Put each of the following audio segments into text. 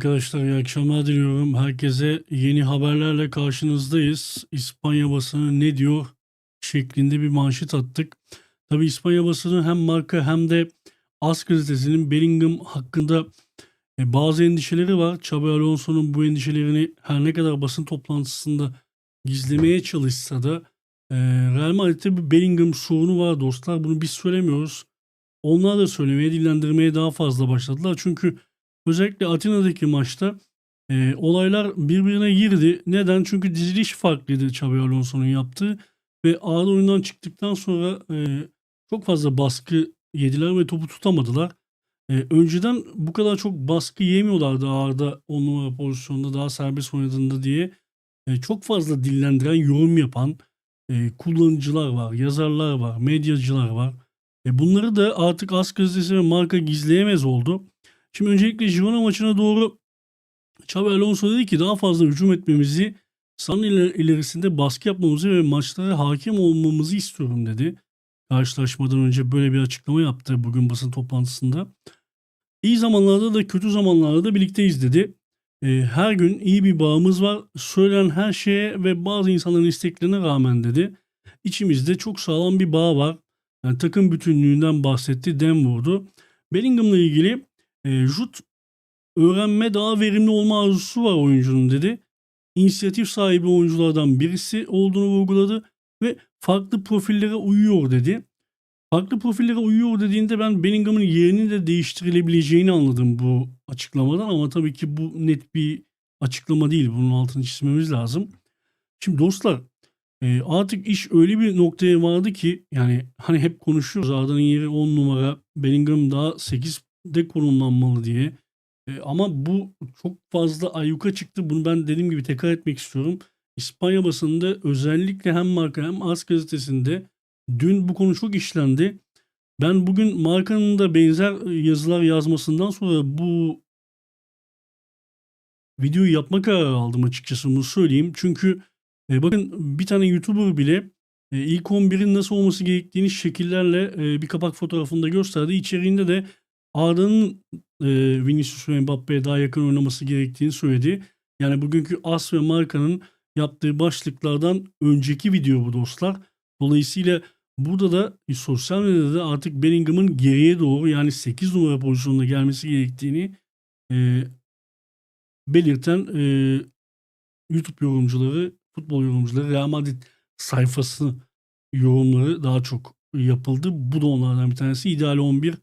Arkadaşlar, iyi akşamlar diliyorum. Herkese yeni haberlerle karşınızdayız. İspanya basını ne diyor şeklinde bir manşet attık. Tabii İspanya basını hem marka hem de As gazetesinin Bellingham hakkında e, bazı endişeleri var. Xabi Alonso'nun bu endişelerini her ne kadar basın toplantısında gizlemeye çalışsa da e, Real Madrid'de bir Bellingham sorunu var dostlar. Bunu biz söylemiyoruz. Onlar da söylemeye, dillendirmeye daha fazla başladılar. Çünkü Özellikle Atina'daki maçta e, olaylar birbirine girdi. Neden? Çünkü diziliş farklıydı Xabi Alonso'nun yaptığı ve ağır oyundan çıktıktan sonra e, çok fazla baskı yediler ve topu tutamadılar. E, önceden bu kadar çok baskı yemiyorlardı ağırda 10 numara pozisyonda daha serbest oynadığında diye. E, çok fazla dillendiren, yorum yapan e, kullanıcılar var, yazarlar var, medyacılar var. E, bunları da artık As gazetesi ve marka gizleyemez oldu. Şimdi öncelikle Girona maçına doğru Xabi Alonso dedi ki daha fazla hücum etmemizi, sahanın iler- ilerisinde baskı yapmamızı ve maçlara hakim olmamızı istiyorum dedi. Karşılaşmadan önce böyle bir açıklama yaptı bugün basın toplantısında. İyi zamanlarda da kötü zamanlarda da birlikteyiz dedi. Ee, her gün iyi bir bağımız var. Söylenen her şeye ve bazı insanların isteklerine rağmen dedi. İçimizde çok sağlam bir bağ var. Yani takım bütünlüğünden bahsetti, dem vurdu. Bellingham'la ilgili e, Jut öğrenme daha verimli olma arzusu var oyuncunun dedi. İnisiyatif sahibi oyunculardan birisi olduğunu vurguladı ve farklı profillere uyuyor dedi. Farklı profillere uyuyor dediğinde ben Bellingham'ın yerini de değiştirilebileceğini anladım bu açıklamadan ama tabii ki bu net bir açıklama değil. Bunun altını çizmemiz lazım. Şimdi dostlar e, artık iş öyle bir noktaya vardı ki yani hani hep konuşuyoruz Arda'nın yeri 10 numara Bellingham daha 8'de konumlanmalı diye. E, ama bu çok fazla ayyuka çıktı. Bunu ben dediğim gibi tekrar etmek istiyorum. İspanya basında özellikle hem marka hem As gazetesinde dün bu konu çok işlendi. Ben bugün markanın da benzer yazılar yazmasından sonra bu videoyu yapma kararı aldım açıkçası bunu söyleyeyim. Çünkü e, bakın bir tane YouTuber bile e, ilk 11'in nasıl olması gerektiğini şekillerle e, bir kapak fotoğrafında gösterdi. İçeriğinde de Arda'nın e, Vinicius ve Mbappe'ye daha yakın oynaması gerektiğini söyledi. Yani bugünkü As ve Marka'nın yaptığı başlıklardan önceki video bu dostlar. Dolayısıyla burada da e, sosyal medyada artık Bellingham'ın geriye doğru yani 8 numara pozisyonuna gelmesi gerektiğini e, belirten e, YouTube yorumcuları, futbol yorumcuları, Real Madrid sayfası yorumları daha çok yapıldı. Bu da onlardan bir tanesi. İdeal 11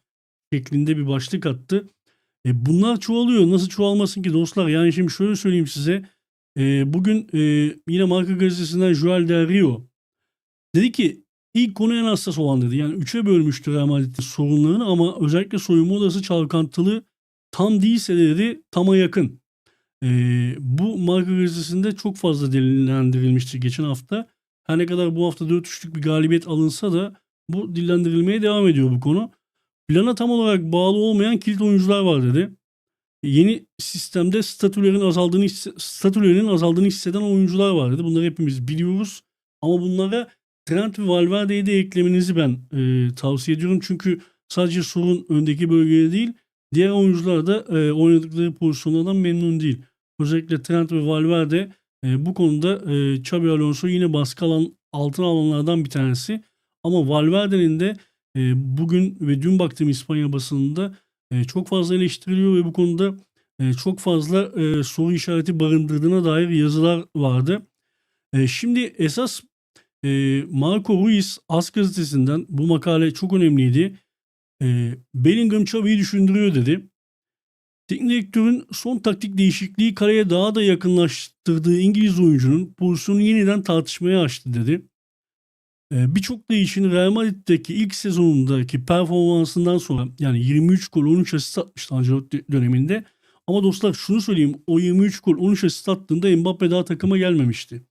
şeklinde bir başlık attı. E, bunlar çoğalıyor. Nasıl çoğalmasın ki dostlar? Yani şimdi şöyle söyleyeyim size. E, bugün e, yine Marka Gazetesi'nden Joel Del Rio dedi ki ilk konu en hassas olan dedi. Yani üçe bölmüştü Real Madrid'in sorunlarını ama özellikle soyunma odası çalkantılı tam değilse de dedi tama yakın. E, bu Marka Gazetesi'nde çok fazla dillendirilmişti geçen hafta. Her ne kadar bu hafta 4-3'lük bir galibiyet alınsa da bu dillendirilmeye devam ediyor bu konu. Plana tam olarak bağlı olmayan kilit oyuncular var dedi. Yeni sistemde statülerin azaldığını statülerinin azaldığını hisseden oyuncular var dedi. Bunları hepimiz biliyoruz. Ama bunlara Trent ve Valverde'yi de eklemenizi ben e, tavsiye ediyorum. Çünkü sadece sorun öndeki bölgede değil, diğer oyuncular da e, oynadıkları pozisyonlardan memnun değil. Özellikle Trent ve Valverde e, bu konuda e, Xabi Alonso yine baskı alan altın alanlardan bir tanesi. Ama Valverde'nin de e, bugün ve dün baktığım İspanya basınında e, çok fazla eleştiriliyor ve bu konuda e, çok fazla e, soru işareti barındırdığına dair yazılar vardı. E, şimdi esas e, Marco Ruiz As gazetesinden bu makale çok önemliydi. E, Bellingham Xavi'yi düşündürüyor dedi. Teknik direktörün son taktik değişikliği kaleye daha da yakınlaştırdığı İngiliz oyuncunun pozisyonu yeniden tartışmaya açtı dedi. Ee, Birçok değişin Real Madrid'deki ilk sezonundaki performansından sonra yani 23 gol 13 asist atmıştı Ancelotti döneminde. Ama dostlar şunu söyleyeyim o 23 gol 13 asist attığında Mbappe daha takıma gelmemişti.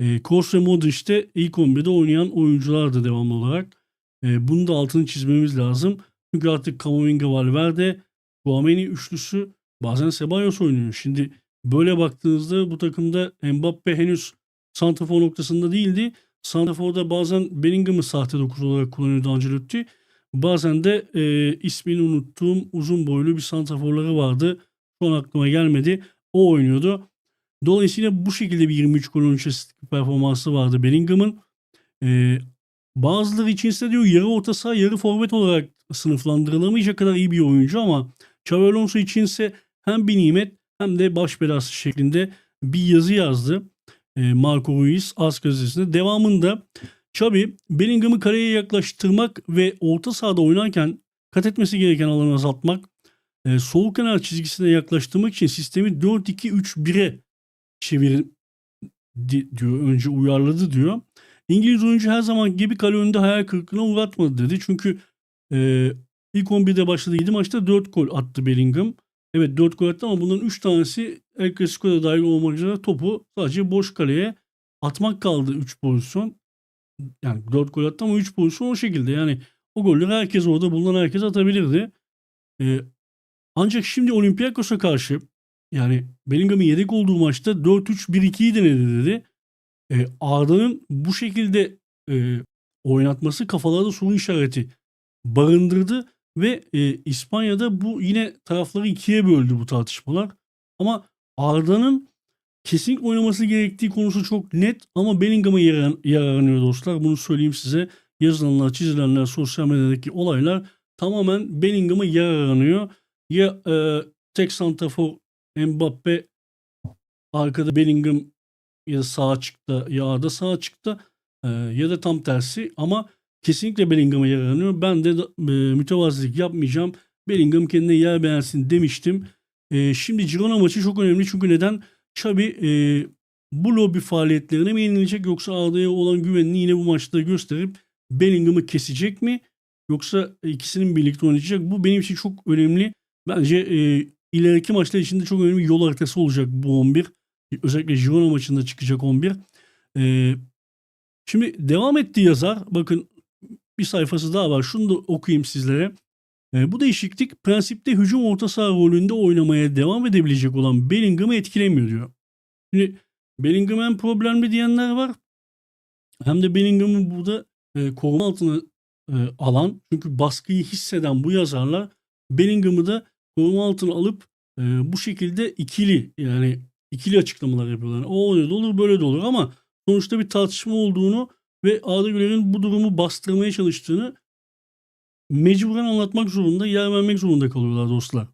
E, Kroos ve Modric de ilk 11'de oynayan oyunculardı devamlı olarak. E, bunu da altını çizmemiz lazım. Çünkü artık Camavinga Valverde, Guameni üçlüsü bazen Ceballos oynuyor. Şimdi böyle baktığınızda bu takımda Mbappe henüz santrafor noktasında değildi. Santrafor'da bazen Bellingham'ı sahte 9 olarak kullanıyordu Ancelotti. Bazen de e, ismini unuttuğum uzun boylu bir santraforları vardı. Şu an aklıma gelmedi. O oynuyordu. Dolayısıyla bu şekilde bir 23 gol 13 asistlik performansı vardı Bellingham'ın. Ee, bazıları için ise diyor yarı orta saha yarı forvet olarak sınıflandırılamayacak kadar iyi bir oyuncu ama Xabi Alonso içinse hem bir nimet hem de baş belası şeklinde bir yazı yazdı. E, Marco Ruiz As gazetesinde. Devamında Xabi Bellingham'ı kaleye yaklaştırmak ve orta sahada oynarken kat etmesi gereken alanı azaltmak, e, sol kenar çizgisine yaklaştırmak için sistemi 4-2-3-1'e çevir di- diyor. Önce uyarladı diyor. İngiliz oyuncu her zaman gibi kale önünde hayal kırıklığına uğratmadı dedi. Çünkü e, ilk 11'de başladığı 7 maçta 4 gol attı Bellingham. Evet 4 gol attı ama bunların 3 tanesi El Clasico'da dahil olmak üzere topu sadece boş kaleye atmak kaldı 3 pozisyon. Yani 4 gol attı ama 3 pozisyon o şekilde. Yani o golleri herkes orada bulunan herkes atabilirdi. Ee, ancak şimdi Olympiakos'a karşı yani Bellingham'ın yedek olduğu maçta 4-3-1-2'yi denedi dedi. Ee, Arda'nın bu şekilde e, oynatması kafalarda soru işareti barındırdı ve e, İspanya'da bu yine tarafları ikiye böldü bu tartışmalar. Ama Arda'nın kesinlikle oynaması gerektiği konusu çok net ama Bellingham'a yarar, yararlanıyor dostlar. Bunu söyleyeyim size. Yazılanlar, çizilenler, sosyal medyadaki olaylar tamamen Bellingham'a yararlanıyor. Ya e, tek santrafor Mbappe arkada Bellingham ya sağa çıktı ya Arda sağa çıktı e, ya da tam tersi ama kesinlikle Bellingham'a yararlanıyor. Ben de e, mütevazilik yapmayacağım. Bellingham kendine yer beğensin demiştim. E, şimdi Girona maçı çok önemli çünkü neden? Xabi e, bu lobi faaliyetlerine mi yenilecek yoksa Arda'ya olan güvenini yine bu maçta gösterip Bellingham'ı kesecek mi? Yoksa ikisinin birlikte oynayacak. Bu benim için çok önemli. Bence e, ileriki maçlar için de çok önemli yol haritası olacak bu 11. Özellikle Girona maçında çıkacak 11. E, şimdi devam etti yazar. Bakın bir sayfası daha var. Şunu da okuyayım sizlere. E, bu değişiklik prensipte hücum orta saha rolünde oynamaya devam edebilecek olan Bellingham'ı etkilemiyor diyor. Şimdi Bellingham hem problemli diyenler var. Hem de Bellingham'ı burada e, koruma altına e, alan çünkü baskıyı hisseden bu yazarlar Bellingham'ı da koruma altına alıp e, bu şekilde ikili yani ikili açıklamalar yapıyorlar. O öyle de olur böyle de olur ama sonuçta bir tartışma olduğunu ve Arda Güler'in bu durumu bastırmaya çalıştığını mecburen anlatmak zorunda, yer vermek zorunda kalıyorlar dostlar.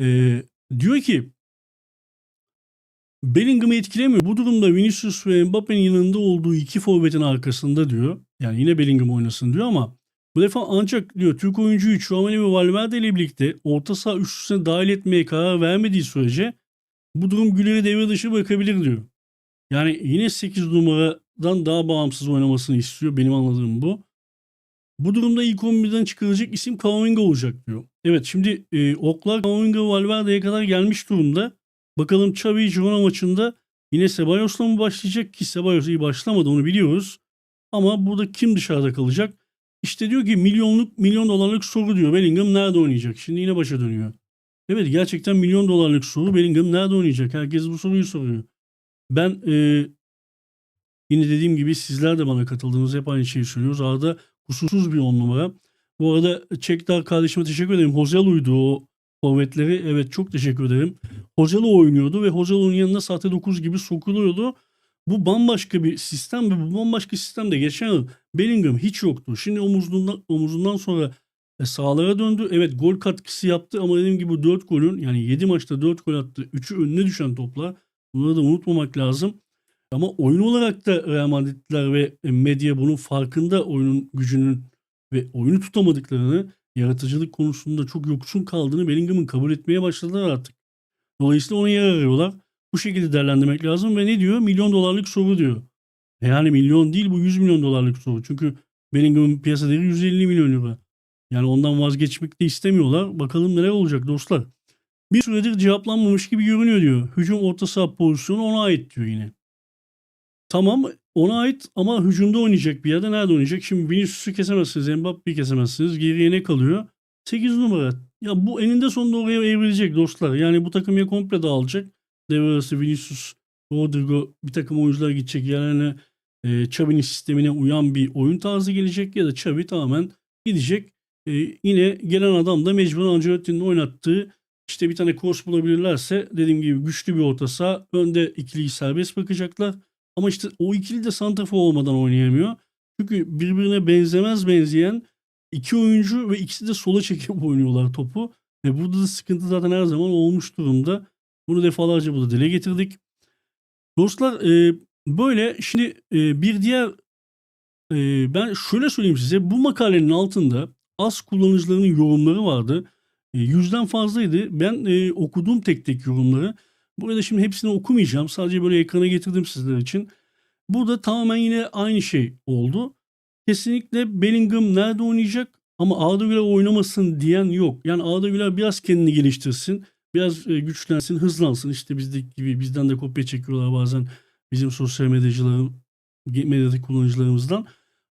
Ee, diyor ki Bellingham'ı etkilemiyor. Bu durumda Vinicius ve Mbappe'nin yanında olduğu iki forvetin arkasında diyor. Yani yine Bellingham oynasın diyor ama bu defa ancak diyor Türk oyuncuyu Chouameni ve Valverde ile birlikte orta saha üçlüsüne dahil etmeye karar vermediği sürece bu durum Güler'i devre dışı bırakabilir diyor. Yani yine 8 numaradan daha bağımsız oynamasını istiyor. Benim anladığım bu. Bu durumda ilk 11'den çıkarılacak isim Kamavinga olacak diyor. Evet şimdi e, oklar Kamavinga ve Valverde'ye kadar gelmiş durumda. Bakalım Xavi Girona maçında yine Cebalos'la mı başlayacak ki Ceballos iyi başlamadı onu biliyoruz. Ama burada kim dışarıda kalacak? İşte diyor ki milyonluk milyon dolarlık soru diyor. Bellingham nerede oynayacak? Şimdi yine başa dönüyor. Evet gerçekten milyon dolarlık soru. Bellingham nerede oynayacak? Herkes bu soruyu soruyor. Ben e, yine dediğim gibi sizler de bana katıldınız. Hep aynı şeyi söylüyoruz. Arada kusursuz bir on numara. Bu arada Çekdar kardeşime teşekkür ederim. Hozelu'ydu o forvetleri. Evet çok teşekkür ederim. Hozelu oynuyordu ve Hozelu'nun yanına sahte 9 gibi sokuluyordu. Bu bambaşka bir sistem ve bu bambaşka sistemde geçen yıl Bellingham hiç yoktu. Şimdi omuzundan, omuzundan sonra e, sağlara döndü. Evet gol katkısı yaptı ama dediğim gibi 4 golün yani 7 maçta 4 gol attı. 3'ü önüne düşen toplar. Bunları da unutmamak lazım. Ama oyun olarak da Real Madridliler ve medya bunun farkında oyunun gücünün ve oyunu tutamadıklarını, yaratıcılık konusunda çok yoksun kaldığını Bellingham'ın kabul etmeye başladılar artık. Dolayısıyla ona yer arıyorlar. Bu şekilde değerlendirmek lazım ve ne diyor? Milyon dolarlık soru diyor. Yani milyon değil bu 100 milyon dolarlık soru. Çünkü Bellingham'ın piyasa değeri 150 milyon euro. Yani ondan vazgeçmek de istemiyorlar. Bakalım neler olacak dostlar. Bir süredir cevaplanmamış gibi görünüyor diyor. Hücum orta saha pozisyonu ona ait diyor yine. Tamam ona ait ama hücumda oynayacak bir yerde nerede oynayacak? Şimdi Vinicius'u kesemezsiniz, Mbappe'yi kesemezsiniz. Geriye ne kalıyor? 8 numara. Ya bu eninde sonunda oraya evrilecek dostlar. Yani bu takım ya komple dağılacak. Devre arası Vinicius, Rodrigo bir takım oyuncular gidecek. Yani e, Xavi'nin sistemine uyan bir oyun tarzı gelecek ya da Xavi tamamen gidecek. E, yine gelen adam da mecburen Ancelotti'nin oynattığı İşte bir tane cross bulabilirlerse dediğim gibi güçlü bir orta saha. Önde ikiliyi serbest bırakacaklar. Ama işte o ikili de santrafor olmadan oynayamıyor. Çünkü birbirine benzemez benzeyen iki oyuncu ve ikisi de sola çekip oynuyorlar topu. Ve burada da sıkıntı zaten her zaman olmuş durumda. Bunu defalarca burada dile getirdik. Dostlar e, böyle şimdi e, bir diğer e, ben şöyle söyleyeyim size bu makalenin altında az kullanıcıların yorumları vardı. E, yüzden fazlaydı. Ben e, okudum tek tek yorumları. Burada şimdi hepsini okumayacağım. Sadece böyle ekrana getirdim sizler için. Burada tamamen yine aynı şey oldu. Kesinlikle Bellingham nerede oynayacak ama Arda Güler oynamasın diyen yok. Yani Arda Güler biraz kendini geliştirsin. Biraz e, güçlensin, hızlansın. İşte bizdeki gibi bizden de kopya çekiyorlar bazen bizim sosyal medyacıların, medyadaki kullanıcılarımızdan.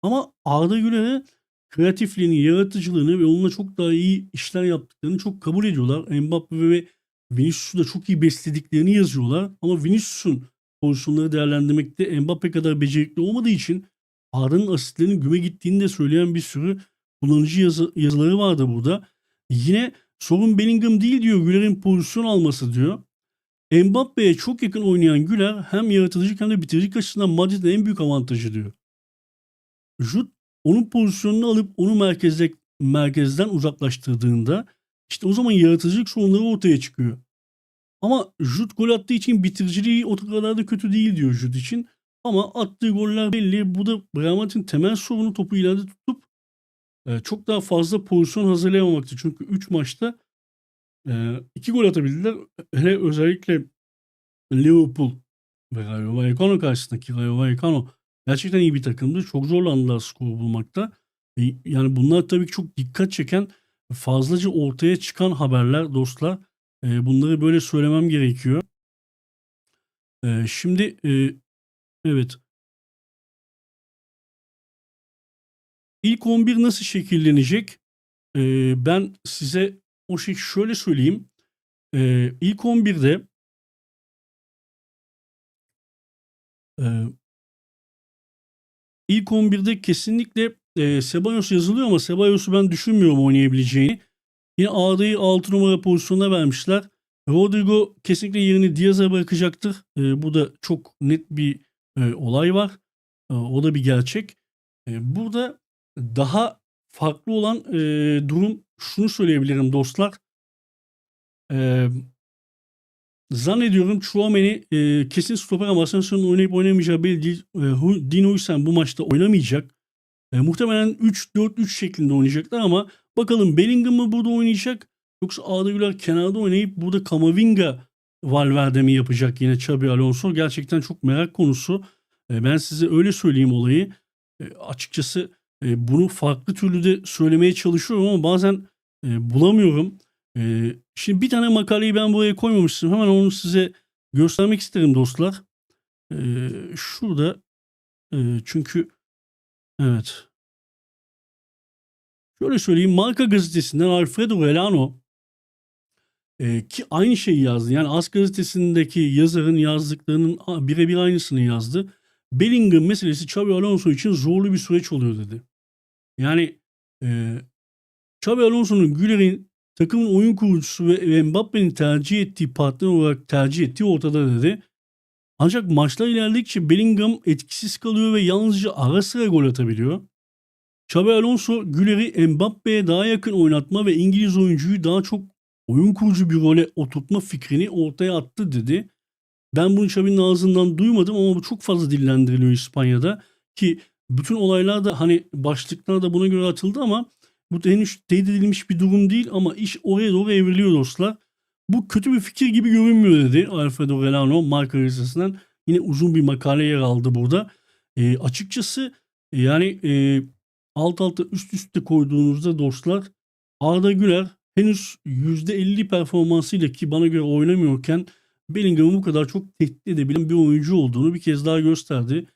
Ama Arda Güler'e kreatifliğini, yaratıcılığını ve onunla çok daha iyi işler yaptıklarını çok kabul ediyorlar. Mbappe ve Vinicius'u da çok iyi beslediklerini yazıyorlar. Ama Vinicius'un pozisyonları değerlendirmekte Mbappe kadar becerikli olmadığı için Arda'nın asistlerinin güme gittiğini de söyleyen bir sürü kullanıcı yazı, yazıları vardı burada. Yine sorun Bellingham değil diyor Güler'in pozisyon alması diyor. Mbappe'ye çok yakın oynayan Güler hem yaratıcılık hem de bitiricilik açısından Madrid'in en büyük avantajı diyor. Jut onun pozisyonunu alıp onu merkezde, merkezden uzaklaştırdığında işte o zaman yaratıcılık sorunları ortaya çıkıyor. Ama Jut gol attığı için bitiriciliği o kadar da kötü değil diyor Jut için. Ama attığı goller belli. Bu da Madrid'in temel sorunu topu ileride tutup e, çok daha fazla pozisyon hazırlayamamaktı. Çünkü 3 maçta 2 gol atabildiler. Hele özellikle Liverpool ve Rayo Vallecano karşısındaki Rayo Vallecano gerçekten iyi bir takımdı. Çok zorlandılar skor bulmakta. E, yani bunlar tabii ki çok dikkat çeken fazlaca ortaya çıkan haberler dostlar. E, bunları böyle söylemem gerekiyor. E, şimdi e, evet. İlk 11 nasıl şekillenecek? E, ben size o şey şöyle söyleyeyim. E, ilk 11'de e, ilk 11'de kesinlikle e, Ceballos yazılıyor ama Cebalos'u ben düşünmüyorum oynayabileceğini. Yine Arda'yı 6 numara pozisyonuna vermişler. Rodrigo kesinlikle yerini Diaz'a bırakacaktır. E, bu da çok net bir e, olay var. E, o da bir gerçek. E, burada daha farklı olan e, durum şunu söyleyebilirim dostlar. E, zannediyorum Chouameni e, kesin stoper ama Asensio'nun oynayıp oynamayacağı belli değil. E, Hüseyin bu maçta oynamayacak. E, muhtemelen 3-4-3 şeklinde oynayacaklar ama bakalım Bellingham mı burada oynayacak yoksa Arda Güler kenarda oynayıp burada Kamavinga Valverde mi yapacak yine Xabi Alonso gerçekten çok merak konusu. E, ben size öyle söyleyeyim olayı. E, açıkçası e, bunu farklı türlü de söylemeye çalışıyorum ama bazen e, bulamıyorum. E, şimdi bir tane makaleyi ben buraya koymamıştım. Hemen onu size göstermek isterim dostlar. E, şurada e, çünkü evet Şöyle söyleyeyim Marka gazetesinden Alfredo Relano e, ki aynı şeyi yazdı. Yani As gazetesindeki yazarın yazdıklarının birebir aynısını yazdı. Bellingham meselesi Xabi Alonso için zorlu bir süreç oluyor dedi. Yani e, Xabi Alonso'nun Güler'in takımın oyun kurucusu ve Mbappe'nin tercih ettiği partner olarak tercih ettiği ortada dedi. Ancak maçlar ilerledikçe Bellingham etkisiz kalıyor ve yalnızca ara sıra gol atabiliyor. Xabi Alonso Güler'i Mbappe'ye daha yakın oynatma ve İngiliz oyuncuyu daha çok oyun kurucu bir role oturtma fikrini ortaya attı dedi. Ben bunu Xabi'nin ağzından duymadım ama bu çok fazla dillendiriliyor İspanya'da ki bütün olaylar da hani başlıklar da buna göre atıldı ama bu henüz teyit edilmiş bir durum değil ama iş oraya doğru evriliyor dostlar. Bu kötü bir fikir gibi görünmüyor dedi Alfredo Relano marka gazetesinden. Yine uzun bir makale yer aldı burada. E, açıkçası yani e, alt alta üst üste koyduğunuzda dostlar Arda Güler henüz %50 performansıyla ki bana göre oynamıyorken Bellingham'ı bu kadar çok tehdit edebilen bir oyuncu olduğunu bir kez daha gösterdi.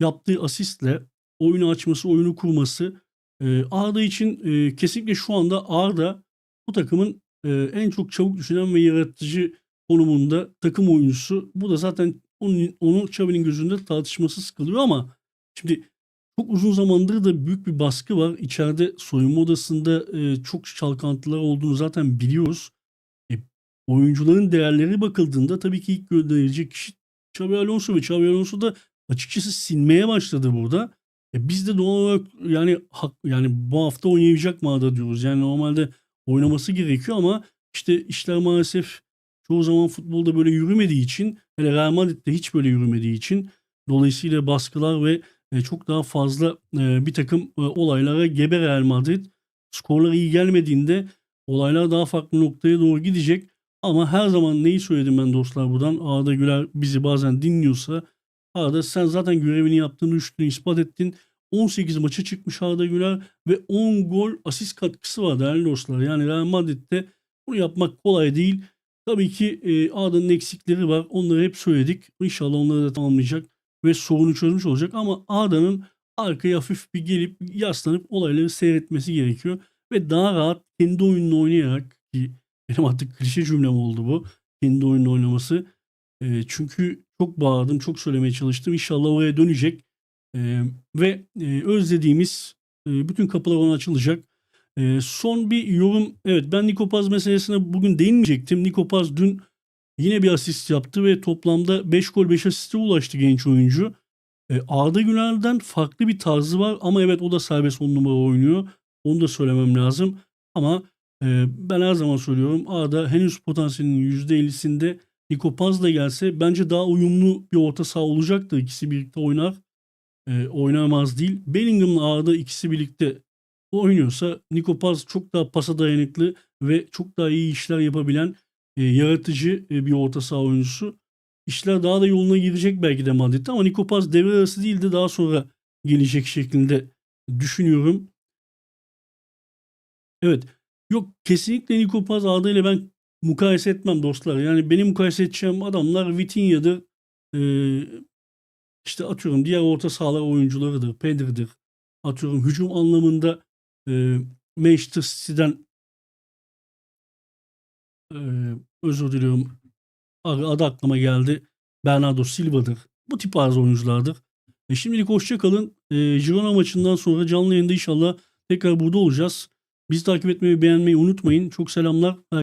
Yaptığı asistle oyunu açması, oyunu kurması e, Arda için e, kesinlikle şu anda Arda bu takımın e, en çok çabuk düşünen ve yaratıcı konumunda takım oyuncusu. Bu da zaten onun, onu Xavi'nin gözünde tartışması kılıyor ama şimdi çok uzun zamandır da büyük bir baskı var. İçeride soyunma odasında e, çok çalkantılar olduğunu zaten biliyoruz. E, oyuncuların değerleri bakıldığında tabii ki ilk gönderilecek kişi Xabi Alonso ve Xabi Alonso da açıkçası sinmeye başladı burada. E biz de doğal olarak yani hak, yani bu hafta oynayacak mı Arda diyoruz. Yani normalde oynaması gerekiyor ama işte işler maalesef çoğu zaman futbolda böyle yürümediği için hele Real Madrid'de hiç böyle yürümediği için dolayısıyla baskılar ve e, çok daha fazla e, bir takım e, olaylara gebe Real Madrid. Skorlar iyi gelmediğinde olaylar daha farklı noktaya doğru gidecek. Ama her zaman neyi söyledim ben dostlar buradan Arda Güler bizi bazen dinliyorsa Arda sen zaten görevini yaptığını üstünü ispat ettin. 18 maça çıkmış Arda Güler ve 10 gol asist katkısı var değerli dostlar. Yani Real Madrid'de bunu yapmak kolay değil. Tabii ki e, Arda'nın eksikleri var. Onları hep söyledik. İnşallah onları da tamamlayacak ve sorunu çözmüş olacak. Ama Arda'nın arkaya hafif bir gelip yaslanıp olayları seyretmesi gerekiyor. Ve daha rahat kendi oyununu oynayarak ki benim artık klişe cümlem oldu bu. Kendi oyununu oynaması. E, çünkü çok bağırdım, çok söylemeye çalıştım. İnşallah oraya dönecek. E, ve e, özlediğimiz e, bütün kapılar ona açılacak. E, son bir yorum. Evet ben Nikopaz meselesine bugün değinmeyecektim. Nikopaz dün yine bir asist yaptı ve toplamda 5 gol 5 asiste ulaştı genç oyuncu. E, Arda Güler'den farklı bir tarzı var ama evet o da serbest 10 numara oynuyor. Onu da söylemem lazım. Ama e, ben her zaman söylüyorum Arda henüz potansiyelinin %50'sinde Nikopaz da gelse bence daha uyumlu bir orta saha olacaktır. İkisi birlikte oynar. E, oynamaz değil. Bellingham'la Arda ikisi birlikte oynuyorsa Nikopaz çok daha pasa dayanıklı ve çok daha iyi işler yapabilen e, yaratıcı e, bir orta saha oyuncusu. İşler daha da yoluna girecek belki de Madrid'de ama Nikopaz devre arası değil de daha sonra gelecek şeklinde düşünüyorum. Evet. Yok kesinlikle Nikopaz Arda ile ben mukayese etmem dostlar. Yani benim mukayese edeceğim adamlar Vitinha'dır. Ee, işte atıyorum diğer orta sahalar oyuncularıdır. Pedri'dir. Atıyorum hücum anlamında e, Manchester City'den e, özür diliyorum adı, aklıma geldi. Bernardo Silva'dır. Bu tip bazı oyunculardır. E şimdilik hoşça kalın. E, Girona maçından sonra canlı yayında inşallah tekrar burada olacağız. Bizi takip etmeyi, beğenmeyi unutmayın. Çok selamlar.